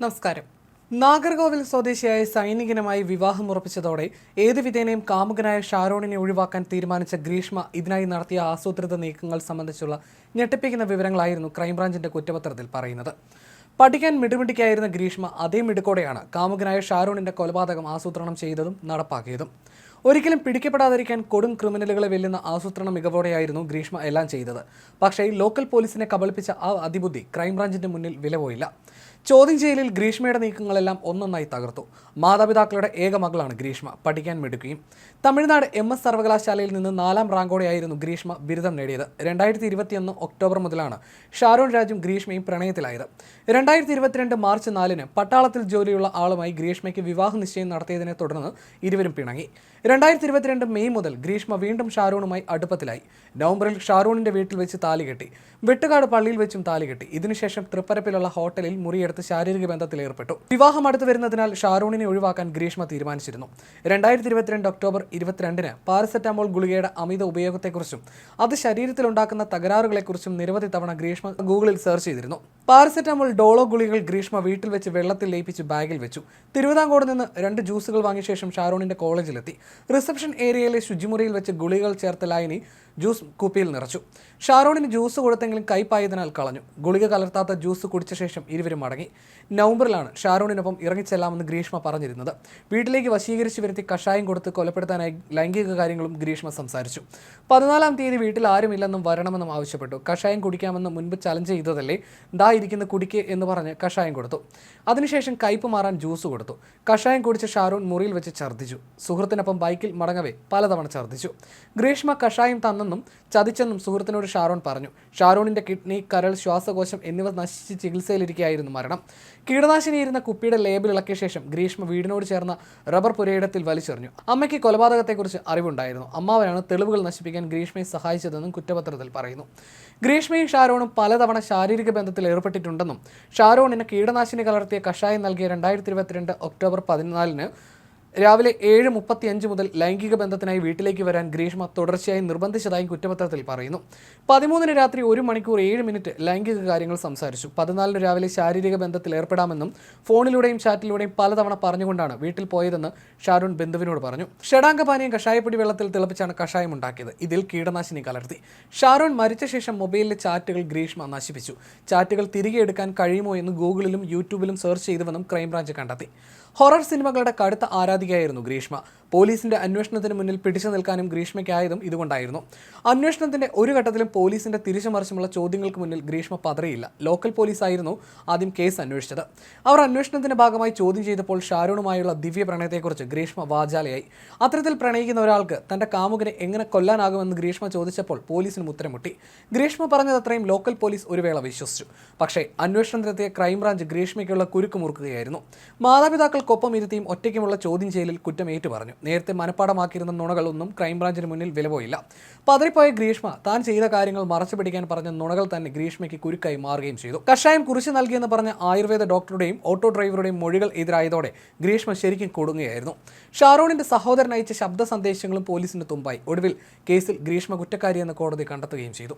നമസ്കാരം. നാഗർകോവിൽ സ്വദേശിയായ സൈനികനുമായി വിവാഹം ഉറപ്പിച്ചതോടെ ഏത് വിധേനയും കാമുകനായ ഷാരോണിനെ ഒഴിവാക്കാൻ തീരുമാനിച്ച ഗ്രീഷ്മ ഇതിനായി നടത്തിയ ആസൂത്രിത നീക്കങ്ങൾ സംബന്ധിച്ചുള്ള ഞെട്ടിപ്പിക്കുന്ന വിവരങ്ങളായിരുന്നു ക്രൈംബ്രാഞ്ചിന്റെ കുറ്റപത്രത്തിൽ പറയുന്നത്. പഠിക്കാൻ മിടുമിടിക്കായിരുന്ന ഗ്രീഷ്മ അതേ മിടുക്കോടെയാണ് കാമുകനായ ഷാരോണിന്റെ കൊലപാതകം ആസൂത്രണം ചെയ്തതും നടപ്പാക്കിയതും. ഒരിക്കലും പിടിക്കപ്പെടാതിരിക്കാൻ കൊടും ക്രിമിനലുകളെ വെല്ലുന്ന ആസൂത്രണ മികവോടെയായിരുന്നു ഗ്രീഷ്മ എല്ലാം ചെയ്തത്. പക്ഷേ ലോക്കൽ പോലീസിനെ കബളിപ്പിച്ച ആ അതിബുദ്ധി ക്രൈംബ്രാഞ്ചിന്റെ മുന്നിൽ വിലപോയില്ല. ചോദ്യം ചെയ്യലിൽ ഗ്രീഷ്മയുടെ നീക്കങ്ങളെല്ലാം ഒന്നൊന്നായി തകർത്തു. മാതാപിതാക്കളുടെ ഏക മകളാണ് ഗ്രീഷ്മ. പഠിക്കാൻ മിടുക്കുകയും തമിഴ്നാട് എം എസ് സർവകലാശാലയിൽ നിന്ന് നാലാം റാങ്കോടെയായിരുന്നു ഗ്രീഷ്മ ബിരുദം നേടിയത്. രണ്ടായിരത്തി ഇരുപത്തിയൊന്ന് ഒക്ടോബർ മുതലാണ് ഷാരോൺ രാജും ഗ്രീഷ്മയും പ്രണയത്തിലായത്. രണ്ടായിരത്തി ഇരുപത്തിരണ്ട് മാർച്ച് നാലിന് പട്ടാളത്തിൽ ജോലിയുള്ള ആളുമായി ഗ്രീഷ്മയ്ക്ക് വിവാഹ നിശ്ചയം നടത്തിയതിനെ തുടർന്ന് ഇരുവരും പിണങ്ങി. രണ്ടായിരത്തി ഇരുപത്തിരണ്ട് മെയ് മുതൽ ഗ്രീഷ്മ വീണ്ടും ഷാരൂണുമായി അടുപ്പത്തിലായി. നവംബറിൽ ഷാരൂണിന്റെ വീട്ടിൽ വെച്ച് താലി കെട്ടി. വെട്ടുകാട് പള്ളിയിൽ വെച്ചും താലി കെട്ടി. ഇതിനുശേഷം തൃപ്പരപ്പിലുള്ള ഹോട്ടലിൽ മുറിയെടുത്ത് ശാരീരിക ബന്ധത്തിൽ ഏർപ്പെട്ടു. വിവാഹം അടുത്തു വരുന്നതിനാൽ ഷാരൂണിനെ ഒഴിവാക്കാൻ ഗ്രീഷ്മ തീരുമാനിച്ചിരുന്നു. രണ്ടായിരത്തി ഇരുപത്തിരണ്ട് ഒക്ടോബർ ഇരുപത്തിരണ്ടിന് പാരസെറ്റാമോൾ ഗുളികയുടെ അമിത ഉപയോഗത്തെക്കുറിച്ചും അത് ശരീരത്തിലുണ്ടാക്കുന്ന തകരാറുകളെക്കുറിച്ചും നിരവധി തവണ ഗ്രീഷ്മ ഗൂഗിളിൽ സെർച്ച് ചെയ്തിരുന്നു. പാരസെറ്റാമോൾ ഡോളോ ഗുളികൾ ഗ്രീഷ്മ വീട്ടിൽ വെച്ച് വെള്ളത്തിൽ ലയിപ്പിച്ച് ബാഗിൽ വെച്ചു. തിരുവിതാംകോട് നിന്ന് രണ്ട് ജ്യൂസുകൾ വാങ്ങിയ ശേഷം ഷാറൂണിന്റെ കോളേജിലെത്തി. റിസപ്ഷൻ ഏരിയയിലെ ശുചിമുറിയിൽ വെച്ച് ഗുളികൾ ചേർത്ത ലൈനി ജ്യൂസ് കുപ്പിയിൽ നിറച്ചു. ഷാരോണിന് ജ്യൂസ് കൊടുത്തെങ്കിലും കൈപ്പായതിനാൽ കളഞ്ഞു. ഗുളിക കലർത്താത്ത ജ്യൂസ് കുടിച്ച ശേഷം ഇരുവരും മടങ്ങി. നവംബറിലാണ് ഷാറൂണിനൊപ്പം ഇറങ്ങിച്ചെല്ലാമെന്ന് ഗ്രീഷ്മ പറഞ്ഞിരുന്നത്. വീട്ടിലേക്ക് വശീകരിച്ച് വരുത്തി കഷായം കൊടുത്ത് കൊലപ്പെടുത്താനായി ലൈംഗിക കാര്യങ്ങളും ഗ്രീഷ്മ സംസാരിച്ചു. പതിനാലാം തീയതി വീട്ടിൽ ആരുമില്ലെന്നും വരണമെന്നും ആവശ്യപ്പെട്ടു. കഷായം കുടിക്കാമെന്ന് മുൻപ് ചലഞ്ച് ചെയ്തതല്ലേ? ദാ ഇരിക്കുന്ന കുടിക്ക് എന്ന് പറഞ്ഞ് കഷായം കൊടുത്തു. അതിനുശേഷം കയ്പ് മാറാൻ ജ്യൂസ് കൊടുത്തു. കഷായം കുടിച്ച് ഷാറൂൺ മുറിയിൽ വെച്ച് ഛർദ്ദിച്ചു. സുഹൃത്തിനൊപ്പം ബൈക്കിൽ മടങ്ങവേ പലതവണ ഛർദ്ദിച്ചു. ഗ്രീഷ്മ കഷായം തന്നെന്നും ചതിച്ചെന്നും സുഹൃത്തിനോട് ഷാറൂൺ പറഞ്ഞു. ഷാരോണിന്റെ കിഡ്നി കരൾ ശ്വാസകോശം എന്നിവ നശിച്ച് ചികിത്സയിലിരിക്കുകയായിരുന്നു മരണം. കീടനാശിനി ഇരുന്ന കുപ്പിയുടെ ലേബിൾ ഇളക്കിയ ശേഷം ഗ്രീഷ്മ വീടിനോട് ചേർന്ന റബ്ബർ പുരയിടത്തിൽ വലിച്ചെറിഞ്ഞു. അമ്മയ്ക്ക് കൊലപാതകത്തെക്കുറിച്ച് അറിവുണ്ടായിരുന്നു. അമ്മാവനാണ് തെളിവുകൾ നശിപ്പിക്കാൻ ഗ്രീഷ്മയെ സഹായിച്ചതെന്നും കുറ്റപത്രത്തിൽ പറയുന്നു. ഗ്രീഷ്മയും ഷാരോണും പലതവണ ശാരീരിക ബന്ധത്തിൽ ഏർപ്പെട്ടിട്ടുണ്ടെന്നും ഷാരോണിന് കീടനാശിനി കലർത്തിയ കഷായം നൽകിയ രണ്ടായിരത്തി ഇരുപത്തിരണ്ട് ഒക്ടോബർ പതിനാലിന് രാവിലെ ഏഴ് മുപ്പത്തിയഞ്ച് മുതൽ ലൈംഗിക ബന്ധത്തിനായി വീട്ടിലേക്ക് വരാൻ ഗ്രീഷ്മ തുടർച്ചയായി നിർബന്ധിച്ചതായും കുറ്റപത്രത്തിൽ പറയുന്നു. പതിമൂന്നിന് രാത്രി ഒരു മണിക്കൂർ ഏഴ് മിനിറ്റ് ലൈംഗിക കാര്യങ്ങൾ സംസാരിച്ചു. പതിനാലിന് രാവിലെ ശാരീരിക ബന്ധത്തിൽ ഏർപ്പെടാമെന്നും ഫോണിലൂടെയും ചാറ്റിലൂടെയും പലതവണ പറഞ്ഞുകൊണ്ടാണ് വീട്ടിൽ പോയതെന്ന് ഷാരൂൺ ബന്ധുവിനോട് പറഞ്ഞു. ഷഡാംഗപാനീയം കഷായപ്പൊടി വെള്ളത്തിൽ തിളപ്പിച്ചാണ് കഷായം ഉണ്ടാക്കിയത് ഇതിൽ കീടനാശിനി കലർത്തി. ഷാരൂൺ മരിച്ച ശേഷം മൊബൈലിലെ ചാറ്റുകൾ ഗ്രീഷ്മ നശിപ്പിച്ചു. ചാറ്റുകൾ തിരികെ എടുക്കാൻ കഴിയുമോ എന്ന് ഗൂഗിളിലും യൂട്യൂബിലും സെർച്ച് ചെയ്തുവെന്നും ക്രൈംബ്രാഞ്ച് കണ്ടെത്തി. ഹൊറർ സിനിമകളുടെ കടുത്ത ആരാധികയായിരുന്നു ഗ്രീഷ്മ. പോലീസിന്റെ അന്വേഷണത്തിന് മുന്നിൽ പിടിച്ചു നിൽക്കാനും ഗ്രീഷ്മയ്ക്കായതും ഇതുകൊണ്ടായിരുന്നു. അന്വേഷണത്തിന്റെ ഒരു ഘട്ടത്തിലും പോലീസിന്റെ തിരിച്ചുമറിച്ചുമുള്ള ചോദ്യങ്ങൾക്ക് മുന്നിൽ ഗ്രീഷ്മ പതറിയില്ല. ലോക്കൽ പോലീസായിരുന്നു ആദ്യം കേസ് അന്വേഷിച്ചത്. അവർ അന്വേഷണത്തിന്റെ ഭാഗമായി ചോദ്യം ചെയ്തപ്പോൾ ഷാരൂണുമായുള്ള ദിവ്യ പ്രണയത്തെക്കുറിച്ച് ഗ്രീഷ്മ വാചാലയായി. അത്തരത്തിൽ പ്രണയിക്കുന്ന ഒരാൾക്ക് തന്റെ കാമുകനെ എങ്ങനെ കൊല്ലാനാകുമെന്ന് ഗ്രീഷ്മ ചോദിച്ചപ്പോൾ പോലീസിനും ഉത്തരമുട്ടി. പറഞ്ഞത് അത്രയും ലോക്കൽ പോലീസ് ഒരു വേള വിശ്വസിച്ചു. പക്ഷേ അന്വേഷണത്തിലെത്തിയ ക്രൈംബ്രാഞ്ച് ഗ്രീഷ്മയ്ക്കുള്ള കുരുക്ക് മുറുക്കുകയായിരുന്നു. മാതാപിതാക്കൾക്കൊപ്പം ഇരുത്തിയും ഒറ്റയ്ക്കുമുള്ള ചോദ്യം ചെയ്യലിൽ കുറ്റം ഏറ്റുപറഞ്ഞു. നേരത്തെ മനഃപ്പാടമാക്കിയിരുന്ന നുണകളൊന്നും ക്രൈംബ്രാഞ്ചിന് മുന്നിൽ വിലപോയില്ല. പതറിപ്പോയ ഗ്രീഷ്മ താൻ ചെയ്ത കാര്യങ്ങൾ മറച്ചു പിടിക്കാൻ പറഞ്ഞ നുണകൾ തന്നെ ഗ്രീഷ്മയ്ക്ക് കുരുക്കായി മാറുകയും ചെയ്തു. കഷായം കുറിച്ച് നൽകിയെന്ന് പറഞ്ഞ ആയുർവേദ ഡോക്ടറുടെയും ഓട്ടോ ഡ്രൈവറുടെയും മൊഴികൾ എതിരായതോടെ ഗ്രീഷ്മ ശരിക്കും കൊടുങ്ങുകയായിരുന്നു. ഷാറോണിന്റെ സഹോദരൻ അയച്ച ശബ്ദ സന്ദേശങ്ങളും പോലീസിന് തുമ്പായി. ഒടുവിൽ കേസിൽ ഗ്രീഷ്മ കുറ്റക്കാരിയെന്ന് കോടതി കണ്ടെത്തുകയും ചെയ്തു.